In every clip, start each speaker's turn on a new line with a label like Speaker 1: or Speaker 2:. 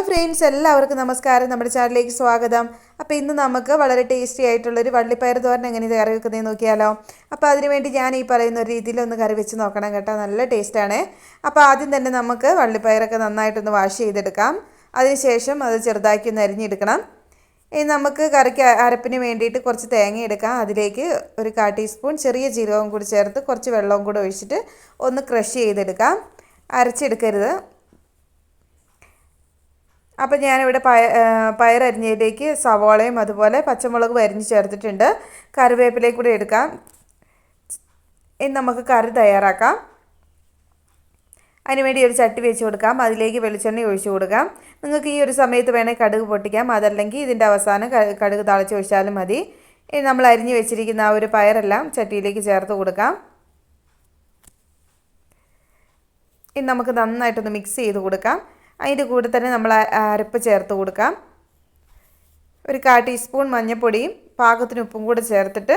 Speaker 1: Hello friends എല്ലാവർക്കും നമസ്കാരം. നമ്മുടെ ചാനലിലേക്ക് സ്വാഗതം. അപ്പോൾ ഇന്ന് നമുക്ക് വളരെ ടേസ്റ്റി ആയിട്ടുള്ളൊരു വള്ളിപ്പയർ തോരൻ എങ്ങനെ കറി വെക്കുന്നതെന്ന് നോക്കിയാലോ. അപ്പോൾ അതിനുവേണ്ടി ഞാൻ ഈ പറയുന്ന ഒരു രീതിയിൽ ഒന്ന് കറി വെച്ച് നോക്കണം കേട്ടോ. നല്ല ടേസ്റ്റാണ്. അപ്പോൾ ആദ്യം തന്നെ നമുക്ക് വള്ളിപ്പയറൊക്കെ നന്നായിട്ടൊന്ന് വാഷ് ചെയ്തെടുക്കാം. അതിനുശേഷം അത് ചെറുതാക്കി ഒന്ന് അരിഞ്ഞെടുക്കണം. ഇനി നമുക്ക് കറിക്ക് അരപ്പിന് വേണ്ടിയിട്ട് കുറച്ച് തേങ്ങ എടുക്കാം. അതിലേക്ക് ഒരു കാ ടീസ്പൂൺ ചെറിയ ജീരകവും കൂടി ചേർത്ത് കുറച്ച് വെള്ളവും കൂടി ഒഴിച്ചിട്ട് ഒന്ന് ക്രഷ് ചെയ്തെടുക്കാം. അരച്ചെടുക്കരുത്. അപ്പോൾ ഞാനിവിടെ പയ പയറരിഞ്ഞതിലേക്ക് സവോളയും അതുപോലെ പച്ചമുളകും അരിഞ്ഞ് ചേർത്തിട്ടുണ്ട്. കറിവേപ്പിലേക്ക് കൂടി എടുക്കാം. ഇനി നമുക്ക് കറി തയ്യാറാക്കാം. അതിനുവേണ്ടി ഒരു ചട്ടി വെച്ച് കൊടുക്കാം. അതിലേക്ക് വെളിച്ചെണ്ണ ഒഴിച്ചു കൊടുക്കാം. നിങ്ങൾക്ക് ഈ ഒരു സമയത്ത് വേണമെങ്കിൽ കടുക് പൊട്ടിക്കാം. അതല്ലെങ്കിൽ ഇതിന്റെ അവസാനം കടുക് തളച്ച് ഒഴിച്ചാലും മതി. ഇനി നമ്മൾ അരിഞ്ഞ് വെച്ചിരിക്കുന്ന ആ ഒരു പയറെല്ലാം ചട്ടിയിലേക്ക് ചേർത്ത് കൊടുക്കാം. ഇനി നമുക്ക് നന്നായിട്ടൊന്ന് മിക്സ് ചെയ്ത് കൊടുക്കാം. അതിന്റെ കൂടെ തന്നെ നമ്മൾ അരപ്പ് ചേർത്ത് കൊടുക്കാം. ഒരു കാ ടീസ്പൂൺ മഞ്ഞൾപ്പൊടിയും പാകത്തിന് ഉപ്പും കൂടെ ചേർത്തിട്ട്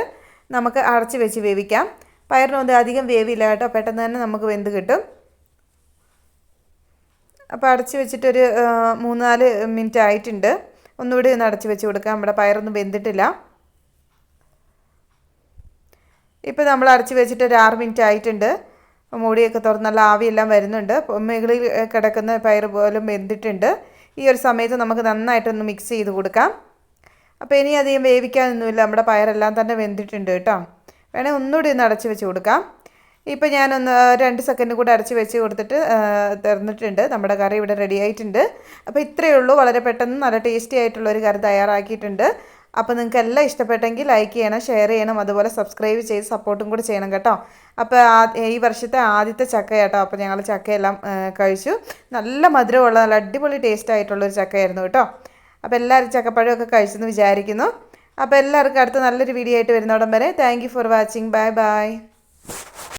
Speaker 1: നമുക്ക് അടച്ച് വെച്ച് വേവിക്കാം. പയറിനൊന്നും അധികം വേവില്ല കേട്ടോ പെട്ടെന്ന് തന്നെ നമുക്ക് വെന്ത് കിട്ടും. അപ്പോൾ അടച്ച് വെച്ചിട്ടൊരു മൂന്നാൽ മിനിറ്റ് ആയിട്ടുണ്ട്. ഒന്നുകൂടി ഒന്ന് അടച്ച് വെച്ച് കൊടുക്കാം. നമ്മുടെ പയറൊന്നും വെന്തിട്ടില്ല. ഇപ്പോൾ നമ്മൾ അടച്ച് വെച്ചിട്ട് ഒരു ആറ് മിനിറ്റ് ആയിട്ടുണ്ട്. മൂടിയൊക്കെ തുറന്ന് നല്ല ആവിയെല്ലാം വരുന്നുണ്ട്. മുകളിൽ കിടക്കുന്ന പയർ പോലും വെന്തിട്ടുണ്ട്. ഈ ഒരു സമയത്ത് നമുക്ക് നന്നായിട്ടൊന്ന് മിക്സ് ചെയ്ത് കൊടുക്കാം. അപ്പോൾ ഇനി അധികം വേവിക്കാനൊന്നുമില്ല. നമ്മുടെ പയറെല്ലാം തന്നെ വെന്തിട്ടുണ്ട് കേട്ടോ. വേണേൽ ഒന്നുകൂടി ഒന്ന് അടച്ച് വെച്ച് കൊടുക്കാം. ഇപ്പോൾ ഞാനൊന്ന് രണ്ട് സെക്കൻഡ് കൂടെ അടച്ച് വെച്ച് കൊടുത്തിട്ട് തീർന്നിട്ടുണ്ട് നമ്മുടെ കറി ഇവിടെ റെഡി ആയിട്ടുണ്ട്. അപ്പോൾ ഇത്രയേ ഉള്ളൂ. വളരെ പെട്ടെന്ന് നല്ല ടേസ്റ്റി ആയിട്ടുള്ള ഒരു കറി തയ്യാറാക്കിയിട്ടുണ്ട്. അപ്പോൾ നിങ്ങൾക്ക് എല്ലാം ഇഷ്ടപ്പെട്ടെങ്കിൽ ലൈക്ക് ചെയ്യണം ഷെയർ ചെയ്യണം അതുപോലെ സബ്സ്ക്രൈബ് ചെയ്ത് സപ്പോർട്ടും കൂടി ചെയ്യണം കേട്ടോ. അപ്പോൾ ഈ വർഷത്തെ ആദ്യത്തെ ചക്ക കേട്ടോ. അപ്പോൾ ഞങ്ങൾ ചക്കയെല്ലാം കഴിച്ചു. നല്ല മധുരമുള്ള നല്ല അടിപൊളി ടേസ്റ്റ് ആയിട്ടുള്ളൊരു ചക്കയായിരുന്നു കേട്ടോ. അപ്പോൾ എല്ലാവരും ചക്കപ്പഴമൊക്കെ കഴിച്ചെന്ന് വിചാരിക്കുന്നു. അപ്പോൾ എല്ലാവർക്കും അടുത്ത നല്ലൊരു വീഡിയോ ആയിട്ട് വരുന്നോടം വരെ thank for watching bye bye